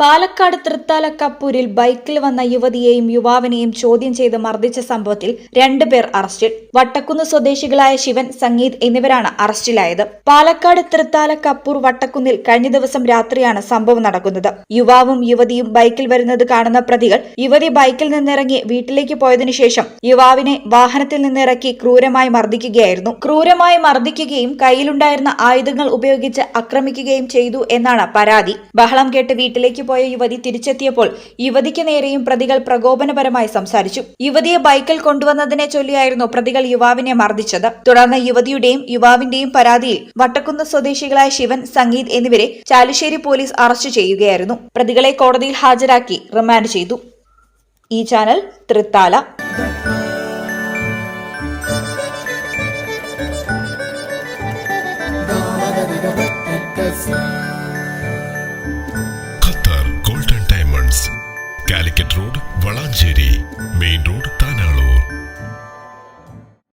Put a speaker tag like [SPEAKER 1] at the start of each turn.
[SPEAKER 1] പാലക്കാട് തൃത്താല കപ്പൂരിൽ ബൈക്കിൽ വന്ന യുവതിയെയും യുവാവിനെയും ചോദ്യം ചെയ്ത് മർദ്ദിച്ച സംഭവത്തിൽ രണ്ടുപേർ അറസ്റ്റിൽ. വട്ടക്കുന്ന് സ്വദേശികളായ ശിവൻ സംഗീത് എന്നിവരാണ് അറസ്റ്റിലായത്. പാലക്കാട് തൃത്താല കപ്പൂർ വട്ടക്കുന്നിൽ കഴിഞ്ഞ ദിവസം രാത്രിയാണ് സംഭവം നടക്കുന്നത്. യുവാവും യുവതിയും ബൈക്കിൽ വരുന്നത് കാണുന്ന പ്രതികൾ യുവതി ബൈക്കിൽ നിന്നിറങ്ങി വീട്ടിലേക്ക് പോയതിനു ശേഷം യുവാവിനെ വാഹനത്തിൽ നിന്നിറക്കി ക്രൂരമായി മർദ്ദിക്കുകയായിരുന്നു. ക്രൂരമായി മർദ്ദിക്കുകയും കയ്യിലുണ്ടായിരുന്ന ആയുധങ്ങൾ ഉപയോഗിച്ച് ആക്രമിക്കുകയും ചെയ്തു എന്നാണ് പരാതി. ബഹളം കേട്ട് വീട്ടിലേക്ക് പോയ യുവതി തിരിച്ചെത്തിയപ്പോൾ യുവതിക്ക് നേരെയും പ്രതികൾ പ്രകോപനപരമായി സംസാരിച്ചു. യുവതിയെ ബൈക്കിൽ കൊണ്ടുവന്നതിനെ ചൊല്ലിയായിരുന്നു പ്രതികൾ യുവാവിനെ മർദ്ദിച്ചത്. തുടർന്ന് യുവതിയുടെയും യുവാവിന്റെയും പരാതിയിൽ വട്ടക്കുന്ന് സ്വദേശികളായ ശിവൻ സംഗീത് എന്നിവരെ ചാലുശ്ശേരി പോലീസ് അറസ്റ്റ് ചെയ്യുകയായിരുന്നു. പ്രതികളെ കോടതിയിൽ ഹാജരാക്കി റിമാൻഡ് ചെയ്തു. ഈ ചാനൽ തൃത്താല. City.